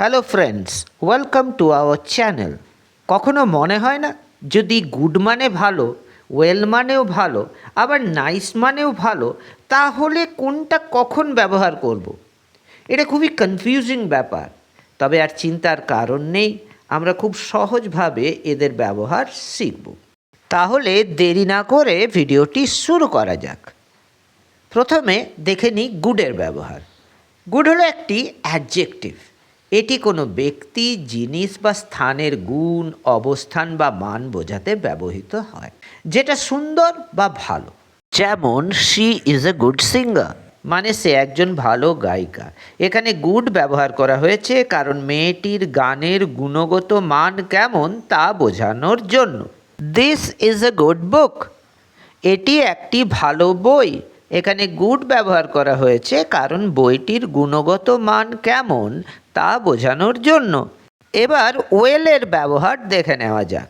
Hello friends welcome to our channel কখনো মনে হয় না? যদি গুড মানে ভালো ওয়েল মানেও ভালো, আবার নাইস মানেও ভালো, তাহলে কোনটা কখন ব্যবহার করব। এটা খুবই কনফিউজিং ব্যাপার। তবে আর চিন্তার কারণ নেই, আমরা খুব সহজভাবে এদের ব্যবহার শিখব। তাহলে দেরি না করে ভিডিওটি শুরু করা যাক। প্রথমে দেখে নিই গুডের ব্যবহার। গুড হলো একটি অ্যাডজেক্টিভ এটি কোনো ব্যক্তি জিনিস বা স্থানের গুণ অবস্থান বা মান বোঝাতে ব্যবহৃত হয় যেটা সুন্দর বা ভালো। যেমন she is a good singer মানে সে একজন ভালো গায়িকা। এখানে গুড ব্যবহার করা হয়েছে কারণ মেয়েটির গানের গুণগত মান কেমন তা বোঝানোর জন্য। This is a good book এটি একটি ভালো বই। এখানে গুড ব্যবহার করা হয়েছে কারণ বইটির গুণগত মান কেমন তা বোঝানোর জন্য। এবার ওয়েলের ব্যবহার দেখে নেওয়া যাক।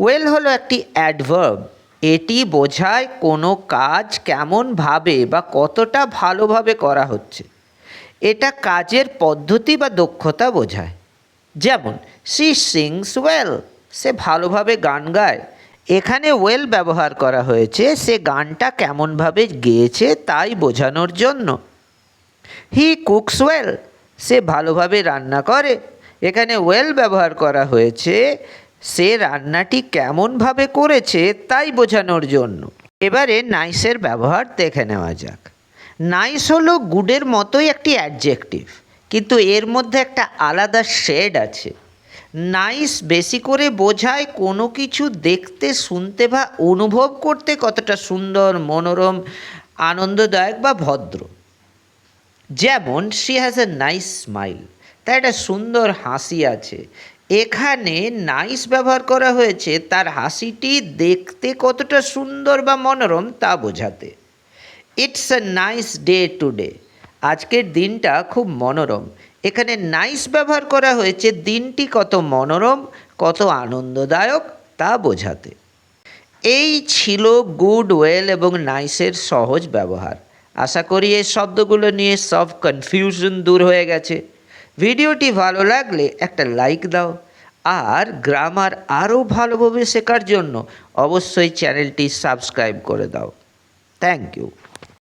ওয়েল হলো একটি অ্যাডভার্ব। এটি বোঝায় কোনো কাজ কেমনভাবে বা কতটা ভালোভাবে করা হচ্ছে। এটা কাজের পদ্ধতি বা দক্ষতা বোঝায়। যেমন সি সিংস ওয়েল সে ভালোভাবে গান গায়। এখানে ওয়েল ব্যবহার করা হয়েছে, সে গানটা কেমনভাবে গেয়েছে তাই বোঝানোর জন্য। হি কুকস ওয়েল সে ভালোভাবে রান্না করে। এখানে ওয়েল ব্যবহার করা হয়েছে। সে রান্নাটি কেমনভাবে করেছে তাই বোঝানোর জন্য। এবারে নাইসের ব্যবহার দেখে নেওয়া যাক। নাইস হলো গুডের মতোই একটি অ্যাডজেক্টিভ, কিন্তু এর মধ্যে একটা আলাদা শেড আছে। নাইস বেশি করে বোঝায় কোনো কিছু দেখতে, শুনতে বা অনুভব করতে কতটা সুন্দর, মনোরম, আনন্দদায়ক বা ভদ্র। যেমন she has a nice smile তার একটা সুন্দর হাসি আছে। এখানে নাইস ব্যবহার করা হয়েছে, তার হাসিটি দেখতে কতটা সুন্দর বা মনোরম তা বোঝাতে। It's a nice day today আজকের দিনটা খুব মনোরম। এখানে নাইস ব্যবহার করা হয়েছে, দিনটি কত মনোরম, কত আনন্দদায়ক তা বোঝাতে। এই ছিল গুড ওয়েল এবং নাইসের সহজ ব্যবহার। আশা করি এই শব্দগুলো নিয়ে সব কনফিউশন দূর হয়ে গেছে। ভিডিওটি ভালো লাগলে একটা লাইক দাও, আর গ্রামার আরও ভালোভাবে শেখার জন্য অবশ্যই চ্যানেলটি সাবস্ক্রাইব করে দাও। Thank you